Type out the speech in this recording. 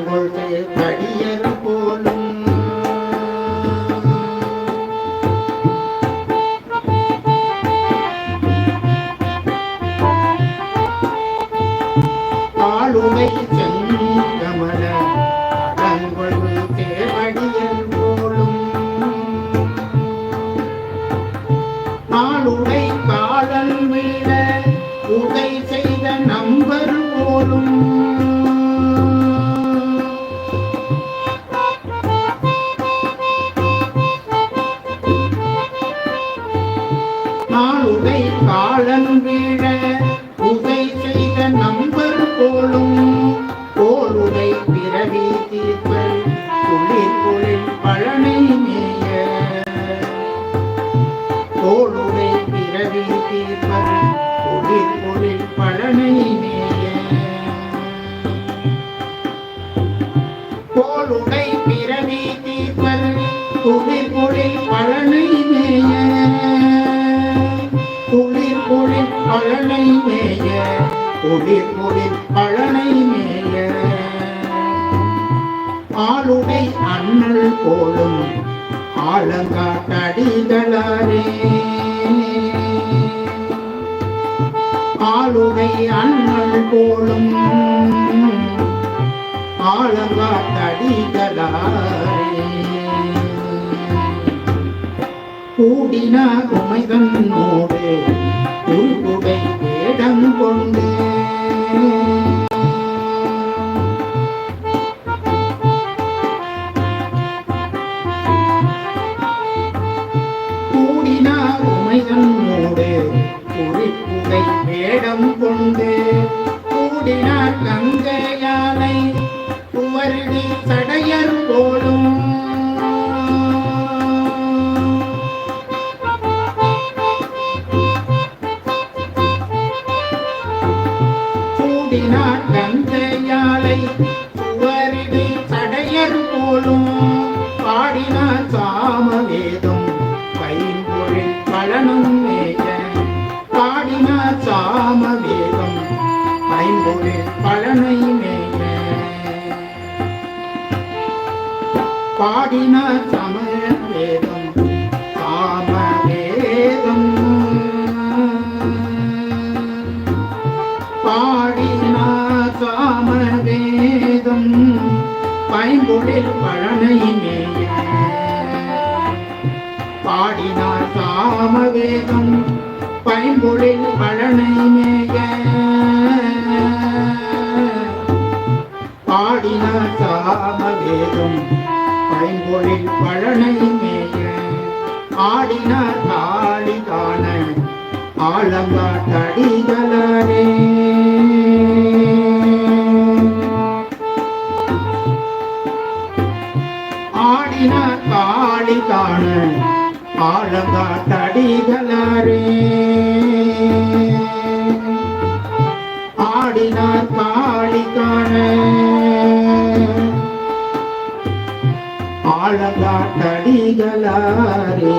அடங்கொள் படியர் போலும் ஆளுமை செங்கமன குளிர் பழனை மேய. தோளுடை பிறவி தீர்ப்பர் குளிர் பழனை மேய. தோளுடை பிறவி குளிர் குளிர் பழனை மேய. குளிர் குளிர் பழனை மேய. குளிர் குளிர் பழனை மேய. அண்ணல் போலும் ஆலங்காட்டடிகளாரே ஆளுடை அண்ணல் போலும் ஆலங்காட்டடிகளாரே கூடின குமைதன்னோடு உள்குடை கூடினார் குறிப்புகை வேடம் கொண்டு கூடினார் கங்கையானை குமரடி சடையர் போலும். கூடினார் கங்கையாலை குவரடி பைம்பொழில் பழனை மேய பாடினார் சமவேதம் சாமவேதம் பாடினார் சாமவேதம் பைம்பொழில் பழனை மேய பாடினார் சாமவேதம் பைம்பொழில் பழனை மேய பாடினார் சாமவேதம் பைம்பொழில் பழனை மேய ஆடினார் காளி காண ஆலங்காட்டடிகளரே ஆடினார் காளி காண ஆலங்காட்டடிகளரே ஆடினார் காளி ஆழங்கா தடிகளாரே